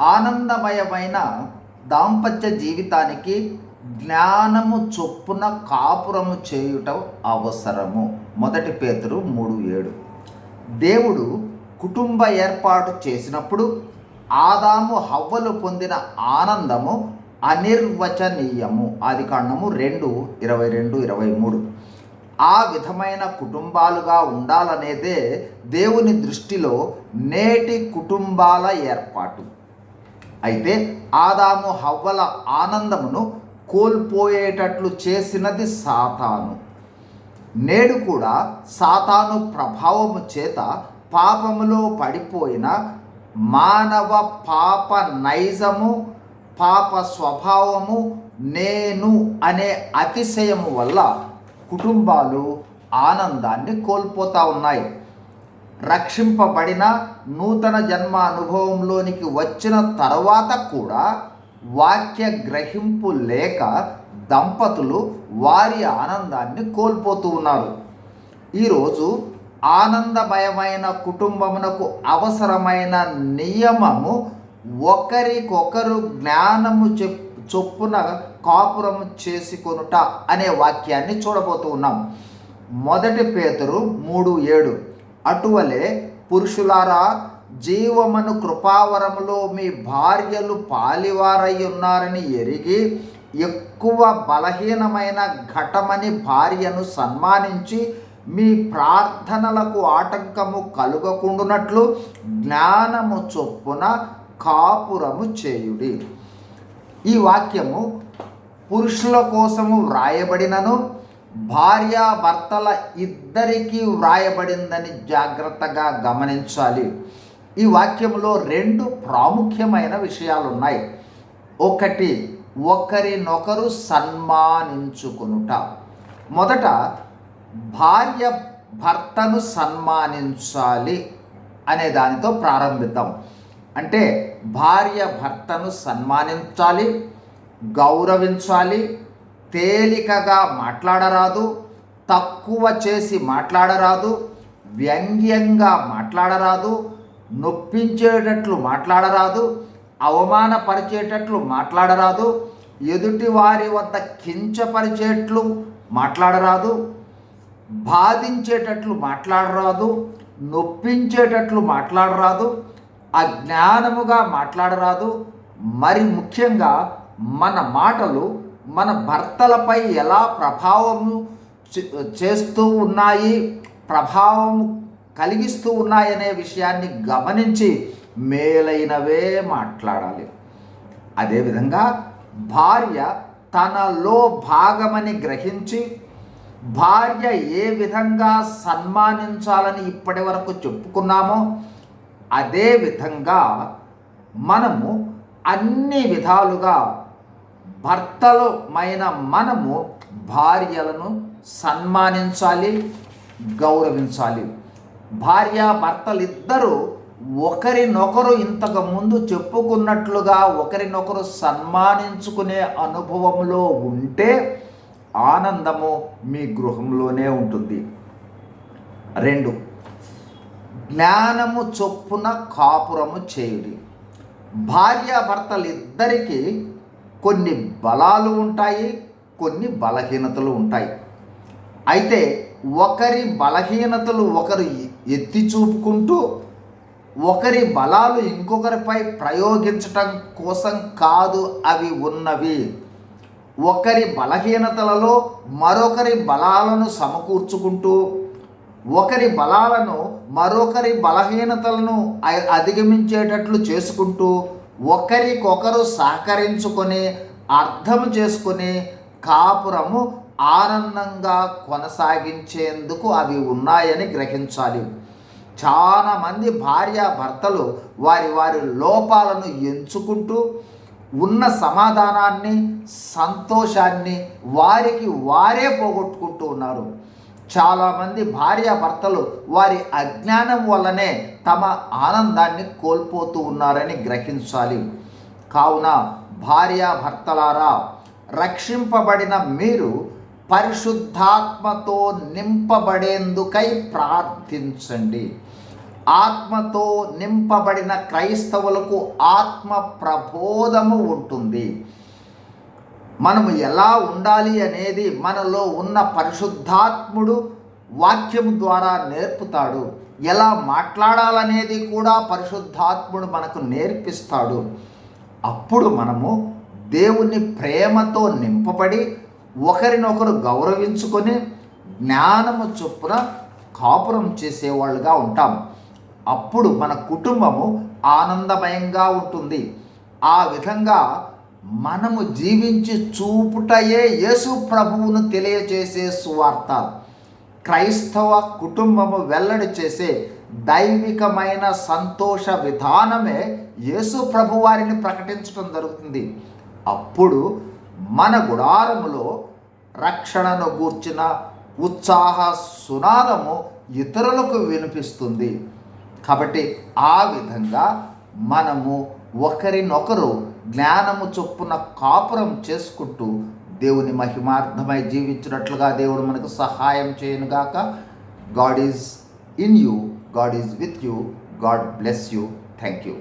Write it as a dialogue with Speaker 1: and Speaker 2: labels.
Speaker 1: ఆనందమయమైన దాంపత్య జీవితానికి జ్ఞానము చొప్పున కాపురము చేయుట అవసరము. మొదటి పేతురు మూడు ఏడు. దేవుడు కుటుంబ ఏర్పాటు చేసినప్పుడు ఆదాము హవ్వలు పొందిన ఆనందము అనిర్వచనీయము. ఆది కాండము రెండు ఇరవై రెండు ఇరవై మూడు. ఆ విధమైన కుటుంబాలుగా ఉండాలనేదే దేవుని దృష్టిలో నేటి కుటుంబాల ఏర్పాటు. అయితే ఆదాము హవ్వల ఆనందమును కోల్పోయేటట్లు చేసినది సాతాను. నేడు కూడా సాతాను ప్రభావము చేత పాపములో పడిపోయిన మానవ పాప నైజము పాప స్వభావము నేను అనే అతిశయము వల్ల కుటుంబాలు ఆనందాన్ని కోల్పోతూ ఉన్నాయి. రక్షింపబడిన నూతన జన్మ అనుభవంలోనికి వచ్చిన తర్వాత కూడా వాక్య గ్రహింపు లేక దంపతులు వారి ఆనందాన్ని కోల్పోతూ ఉన్నారు. ఈరోజు ఆనందమయమైన కుటుంబమునకు అవసరమైన నియమము ఒకరికొకరు జ్ఞానము చెప్ చొప్పున కాపురము చేసుకొనుట అనే వాక్యాన్ని చూడబోతూ ఉన్నాం. మొదటి పేతురు మూడు ఏడు. అటువలే పురుషులారా జీవమను కృపావరములో మీ భార్యలు పాలివారై ఉన్నారని ఎరిగి ఎక్కువ బలహీనమైన ఘటమని భార్యను సన్మానించి మీ ప్రార్థనలకు ఆటంకము కలుగకుండునట్లు జ్ఞానము చొప్పున కాపురము చేయుడి. ఈ వాక్యము పురుషుల కోసము వ్రాయబడినను భార్యాభర్తల ఇద్దరికీ వ్రాయబడిందని జాగ్రత్తగా గమనించాలి. ఈ వాక్యంలో రెండు ప్రాముఖ్యమైన విషయాలు ఉన్నాయి ఒకటి ఒకరినొకరు సన్మానించుకునుట. మొదట భార్య భర్తను సన్మానించాలి అనే దానితో ప్రారంభిద్దాం. అంటే భార్య భర్తను సన్మానించాలి గౌరవించాలి తేలికగా మాట్లాడరాదు తక్కువ చేసి మాట్లాడరాదు వ్యంగ్యంగా మాట్లాడరాదు నొప్పించేటట్లు మాట్లాడరాదు అవమానపరిచేటట్లు మాట్లాడరాదు ఎదుటి వారి వద్ద కించపరిచేట్లు మాట్లాడరాదు బాధించేటట్లు మాట్లాడరాదు నొప్పించేటట్లు మాట్లాడరాదు అజ్ఞానముగా మాట్లాడరాదు. మరి ముఖ్యంగా మన మాటలు మన భర్తలపై ఎలా ప్రభావము చేస్తూ ఉన్నాయి ప్రభావం కలిగిస్తూ ఉన్నాయనే విషయాన్ని గమనించి మేలైనవే మాట్లాడాలి. అదేవిధంగా భార్య తనలో భాగమని గ్రహించి భార్య ఏ విధంగా సన్మానించాలని ఇప్పటి వరకు చెప్పుకున్నామో అదే విధంగా మనము అన్ని విధాలుగా భర్తలమైన మనము భార్యలను సన్మానించాలి గౌరవించాలి. భార్య భర్తలిద్దరూ ఒకరినొకరు ఇంతకు ముందు చెప్పుకున్నట్లుగా ఒకరినొకరు సన్మానించుకునే అనుభవంలో ఉంటే ఆనందము మీ గృహంలోనే ఉంటుంది. రెండు జ్ఞానము చొప్పున కాపురము చేయుడి. భార్యాభర్తలిద్దరికీ కొన్ని బలాలు ఉంటాయి కొన్ని బలహీనతలు ఉంటాయి. అయితే ఒకరి బలహీనతలు ఒకరు ఎత్తి చూపుకుంటూ ఒకరి బలాలు ఇంకొకరిపై ప్రయోగించటం కోసం కాదు అవి ఉన్నవి. ఒకరి బలహీనతలలో మరొకరి బలాలను సమకూర్చుకుంటూ ఒకరి బలాలను మరొకరి బలహీనతలను అధిగమించేటట్లు చేసుకుంటూ ఒకరికొకరు సహకరించుకొని అర్థం చేసుకొని కాపురము ఆనందంగా కొనసాగించేందుకు అవి ఉన్నాయని గ్రహించాలి. చాలామంది భార్య భర్తలు వారి వారి లోపాలను ఎంచుకుంటూ ఉన్న సమాధానాన్ని సంతోషాన్ని వారికి వారే పోగొట్టుకుంటూ ఉన్నారు. చాలామంది భార్యాభర్తలు వారి అజ్ఞానం వల్లనే తమ ఆనందాన్ని కోల్పోతూ ఉన్నారని గ్రహించాలి. కావున భార్యాభర్తలారా రక్షింపబడిన మీరు పరిశుద్ధాత్మతో నింపబడేందుకై ప్రార్థించండి. ఆత్మతో నింపబడిన క్రైస్తవులకు ఆత్మ ప్రబోధము ఉంటుంది. మనము ఎలా ఉండాలి అనేది మనలో ఉన్న పరిశుద్ధాత్ముడు వాక్యం ద్వారా నేర్పుతాడు. ఎలా మాట్లాడాలనేది కూడా పరిశుద్ధాత్ముడు మనకు నేర్పిస్తాడు. అప్పుడు మనము దేవుని ప్రేమతో నింపబడి ఒకరినొకరు గౌరవించుకొని జ్ఞానము చొప్పున కాపురం చేసేవాళ్ళుగా ఉంటాం. అప్పుడు మన కుటుంబము ఆనందమయంగా ఉంటుంది. ఆ విధంగా మనము జీవించి చూపుటయే యేసు ప్రభువును తెలియచేసే సువార్త. క్రైస్తవ కుటుంబము వెల్లడి చేసే దైవికమైన సంతోష విధానమే యేసు ప్రభువారిని ప్రకటించడం జరుగుతుంది. అప్పుడు మన గుడారములో రక్షణను గూర్చిన ఉత్సాహ సునాదము ఇతరులకు వినిపిస్తుంది. కాబట్టి ఆ విధంగా మనము ఒకరినొకరు జ్ఞానము చొప్పున కాపురం చేసుకుంటూ దేవుని మహిమార్థమై జీవించినట్లుగా దేవుడు మనకు సహాయం చేయనుగాక. God is in you God is with you God bless you. Thank you